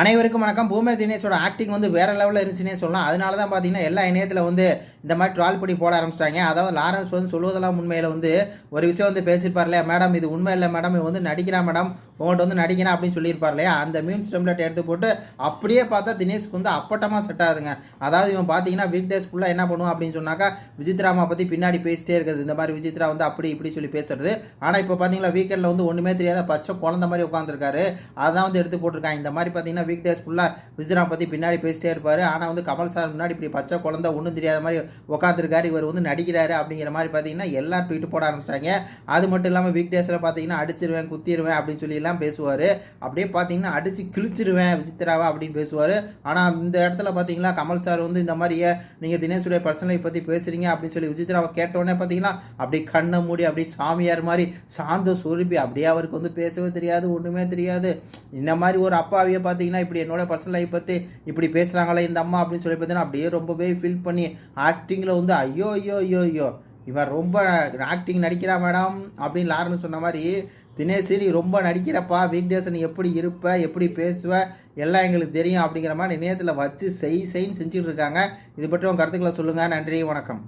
அனைவருக்கும் வணக்கம். பூமி தினேஷோட ஆக்டிங் வந்து வேற லெவலில் இருந்துச்சுன்னே சொல்லலாம். அதனால தான் பார்த்தீங்கன்னா எல்லா இணையத்தில் வந்து இந்த மாதிரி ட்ரால் பண்ணி போட ஆரம்பிச்சிட்டாங்க. அதாவது லாரன்ஸ் வந்து சொல்வதெல்லாம் உண்மையில் வந்து ஒரு விஷயம் வந்து பேசியிருப்பார் இல்லையா? மேடம் இது உண்மை இல்லை மேடம். இது வந்து நடிக்கிறா மேடம். உங்கள்கிட்ட வந்து நடிக்கிறேன் அப்படின்னு சொல்லியிருப்பார் இல்லையா? அந்த மீம்ஸ் டெம்லெட் எடுத்து போட்டு அப்படியே பார்த்தா தினேஷ்க்கு வந்து அப்பட்டமாக செட் ஆகுதுங்க. அதாவது இவன் பார்த்தீங்கன்னா வீக் டேஸ் ஃபுல்லாக என்ன பண்ணுவோம் அப்படின்னு சொன்னாக்கா விசித்ராமா பற்றி பின்னாடி பேசிட்டே இருக்குது இந்த மாதிரி விஜித்ரா வந்து அப்படி இப்படி சொல்லி பேசுறது. ஆனால் இப்போ பார்த்தீங்களா வீக்கெண்டில் வந்து ஒன்றுமே தெரியாத பச்சை குழந்த மாதிரி உட்காந்துருக்காரு அதான் வந்து எடுத்து போட்டிருக்காங்க. இந்த மாதிரி பார்த்தீங்கன்னா வீக் டேஸ் ஃபுல்லாக விசித்ரா பற்றி பின்னாடி பேசிட்டே இருப்பார். ஆனால் வந்து கமல் சார் முன்னாடி இப்படி பச்சை குழந்தை ஒன்றும் தெரியாத மாதிரி உட்காந்துருக்காரு இவர் வந்து நடிக்கிறாரு அப்படிங்கிற மாதிரி பார்த்தீங்கன்னா எல்லா ட்வீட் போட ஆரம்பிச்சிட்டாங்க. அது மட்டும் இல்லாமல் வீக் டேஸில் பார்த்தீங்கன்னா அடிச்சிருவேன் குத்திடுவேன் அப்படின்னு சொல்லி எல்லாம் பேசுவார். அப்படியே பார்த்தீங்கன்னா அடிச்சு கிழிச்சிருவேன் விசித்திராவா அப்படின்னு பேசுவார். ஆனால் இந்த இடத்துல பார்த்தீங்கன்னா கமல் சார் வந்து இந்த மாதிரியே நீங்கள் தினேஷுடைய பர்சனலை பற்றி பேசுறீங்க அப்படின்னு சொல்லி விசித்திராவை கேட்டோடனே பார்த்தீங்கன்னா அப்படி கண்ணை மூடி அப்படியே சாமியார் மாதிரி சாந்த சுருப்பி அப்படியே அவருக்கு வந்து பேசவே தெரியாது ஒன்றுமே தெரியாது. இந்த மாதிரி ஒரு அப்பாவியை பார்த்தீங்கன்னா இப்படி என்னோட பர்சனல் லைஃப் பற்றி இப்படி பேசுகிறாங்களே இந்த அம்மா அப்படின்னு சொல்லி பார்த்தீங்கன்னா அப்படியே ரொம்பவே ஃபீல் பண்ணி ஆக்டிங்கில் வந்து ஐயோ ஐயோ ஐயோ ஐயோ இவன் ரொம்ப ஆக்டிங் நடிக்கிறா மேடம் அப்படின்னு லாரன்ஸ் சொன்ன மாதிரி தினேஷ் நீ ரொம்ப நடிக்கிறப்பா வீக்டேஸ் நீ எப்படி இருப்ப எப்படி பேசுவ எல்லாம் எங்களுக்கு தெரியும் அப்படிங்கிற மாதிரி இணையத்தில் வச்சு செய் செய்ன்னு செஞ்சுட்டு இருக்காங்க. இது பற்றி உங்கள் கருத்துக்களை சொல்லுங்கள் நன்றி வணக்கம்.